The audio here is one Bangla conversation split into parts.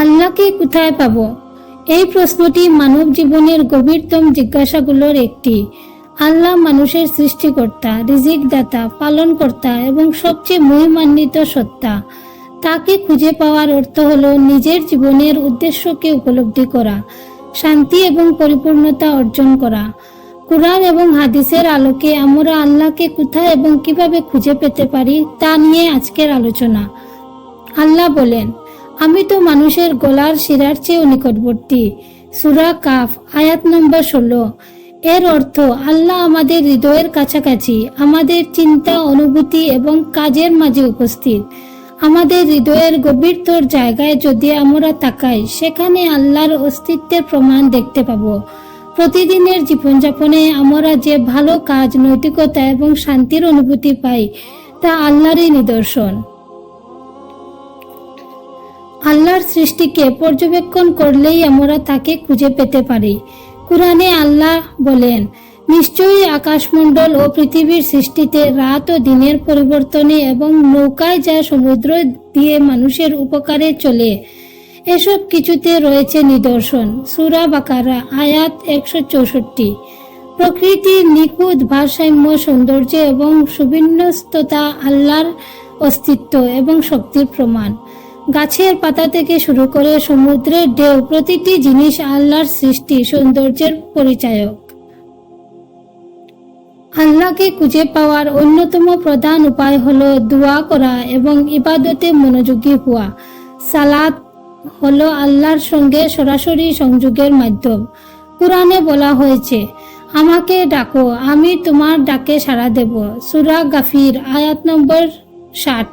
আল্লাহকে কোথায় পাব? এই প্রশ্নটি মানব জীবনের গভীরতম জিজ্ঞাসাগুলোর একটি। আল্লাহ মানুষের সৃষ্টিকর্তা রিজিক দাতা পালনকর্তা এবং সবচেয়ে মহিমান্বিত সত্তা। তাকে খুঁজে পাওয়ার অর্থ হলো নিজের জীবনের উদ্দেশ্যকে উপলব্ধি করা, শান্তি এবং পরিপূর্ণতা অর্জন করা। কোরআন এবং হাদিসের আলোকে আমরা আল্লাহকে কোথায় এবং কীভাবে খুঁজে পেতে পারি তা নিয়ে আজকের আলোচনা। আল্লাহ বলেন আমি তো মানুষের গলার শিরার চেয়েও নিকটবর্তী। সুরা কাফ, আয়াত নম্বর ষোলো। এর অর্থ, আল্লাহ আমাদের হৃদয়ের কাছাকাছি, আমাদের চিন্তা, অনুভূতি এবং কাজের মাঝে উপস্থিত। আমাদের হৃদয়ের গভীরতর জায়গায় যদি আমরা তাকাই, সেখানে আল্লাহর অস্তিত্বের প্রমাণ দেখতে পাব। প্রতিদিনের জীবনযাপনে আমরা যে ভালো কাজ, নৈতিকতা এবং শান্তির অনুভূতি পাই, তা আল্লাহরই নিদর্শন। আল্লাহর সৃষ্টিকে পর্যবেক্ষণ করলেই আমরা তাকে খুঁজে পেতে পারি। কোরআনে আল্লাহ বলেন, নিশ্চয়ই আকাশমণ্ডল ও পৃথিবীর সৃষ্টিতে রাত ও দিনের পরিবর্তনে এবং নৌকায় যা সমুদ্র দিয়ে মানুষের উপকারে চলে, এসব কিছুতে রয়েছে নিদর্শন। সুরা বাকারা, আয়াত একশো চৌষট্টি। প্রকৃতির নিখুঁত ভারসাম্য, সৌন্দর্য এবং সুবিন্যস্ততা আল্লাহর অস্তিত্ব এবং শক্তির প্রমাণ। গাছের পাতা থেকে শুরু করে সমুদ্রের ঢেউ, প্রতিটি জিনিস আল্লাহর সৃষ্টি, সৌন্দর্যের পরিচায়ক। আল্লাহকে খুঁজে পাওয়ার অন্যতম প্রধান উপায় হলো দোয়া করা এবং ইবাদতে মনোযোগী হওয়া। সালাত হলো আল্লাহর সঙ্গে সরাসরি সংযোগের মাধ্যম। কোরআনে বলা হয়েছে, আমাকে ডাকো, আমি তোমার ডাকে সাড়া দেব। সুরা গাফির, আয়াত নম্বর ষাট।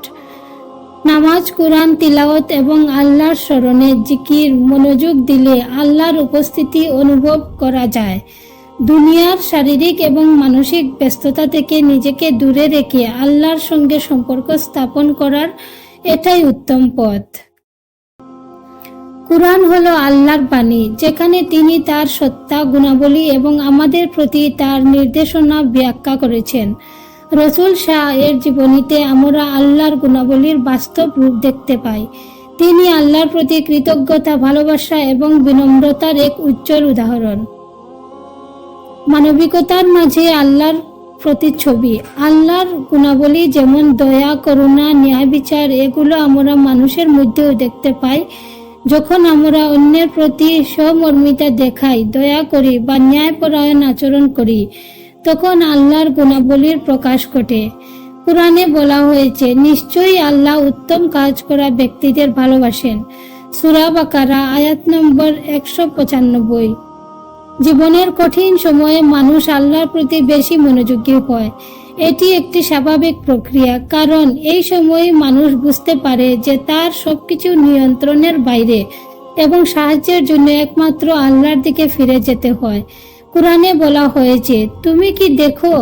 নামাজ, কোরআন, তিলাওয়াত এবং আল্লাহর স্মরণে জিকির, মনোযোগ দিলে আল্লাহর উপস্থিতি অনুভব করা যায়। দুনিয়ার শারীরিক এবং মানসিক ব্যস্ততা থেকে নিজেকে দূরে রেখে আল্লাহর সঙ্গে সম্পর্ক স্থাপন করার এটাই উত্তম পথ। কোরআন হলো আল্লাহর বাণী, যেখানে তিনি তার সত্তা, গুণাবলী এবং আমাদের প্রতি তার নির্দেশনা ব্যাখ্যা করেছেন। রসুল শাহ এর জীবনীতে আমরা আল্লাহর গুণাবলীর বাস্তব রূপ দেখতে পাই। তিনি আল্লাহর প্রতি কৃতজ্ঞতা, ভালোবাসা এবং বিনম্রতার এক উজ্জ্বল উদাহরণ। মানবিকতার মাঝে আল্লাহর প্রতিচ্ছবি, আল্লাহর গুণাবলী যেমন দয়া, করুণা, ন্যায় বিচার, এগুলো আমরা মানুষের মধ্যেও দেখতে পাই। যখন আমরা অন্যের প্রতি সমর্মিতা দেখাই, দয়া করি বা ন্যায়পরায়ণ আচরণ করি তখন আল্লাহর গুণাবলীর প্রকাশ ঘটে। কোরআনে বলা হয়েছে, নিশ্চয়ই আল্লাহ উত্তম কাজ করা ব্যক্তিদের ভালোবাসেন। সুরা বাকারা, আয়াত নম্বর একশো পঁচানব্বই। জীবনের কঠিন সময়ে মানুষ আল্লাহর প্রতি বেশি মনোযোগী হয়। এটি একটি স্বাভাবিক প্রক্রিয়া, কারণ এই সময়ে মানুষ বুঝতে পারে যে তার সবকিছু নিয়ন্ত্রণের বাইরে এবং সাহায্যের জন্য একমাত্র আল্লাহর দিকে ফিরে যেতে হয়। কোরআনে বলা হয়েছে, তুমি কি দেখো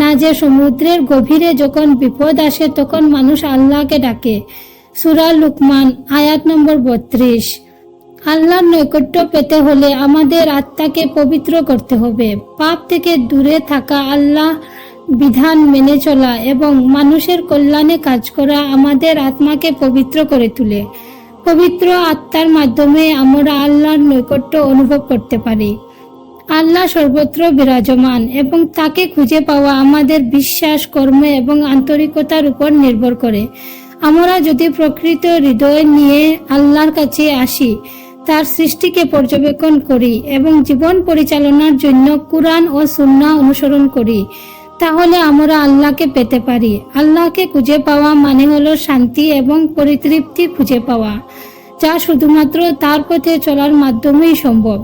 না যে সমুদ্রের গভীরে যখন বিপদ আসে তখন মানুষ আল্লাহকে ডাকে? সুরা লুকমান, আয়াত নম্বর বত্রিশ। আল্লাহর নৈকট্য পেতে হলে আমাদের আত্মাকে পবিত্র করতে হবে। পাপ থেকে দূরে থাকা আল্লাহ বিধান মেনে চলা এবং মানুষের কল্যাণে কাজ করা আমাদের আত্মাকে পবিত্র করে তোলে। পবিত্র আত্মার মাধ্যমে আমরা আল্লাহর নৈকট্য অনুভব করতে পারি। আল্লাহ সর্বত্র বিরাজমান এবং তাকে খুঁজে পাওয়া আমাদের বিশ্বাস, কর্ম এবং আন্তরিকতার উপর নির্ভর করে। আমরা যদি প্রকৃত হৃদয় নিয়ে আল্লাহর কাছে আসি, তার সৃষ্টিকে পর্যবেক্ষণ করি এবং জীবন পরিচালনার জন্য কোরআন ও সুন্না অনুসরণ করি, তাহলে আমরা আল্লাহকে পেতে পারি। আল্লাহকে খুঁজে পাওয়া মানে হলো শান্তি এবং পরিতৃপ্তি খুঁজে পাওয়া, যা শুধুমাত্র তার পথে চলার মাধ্যমেই সম্ভব।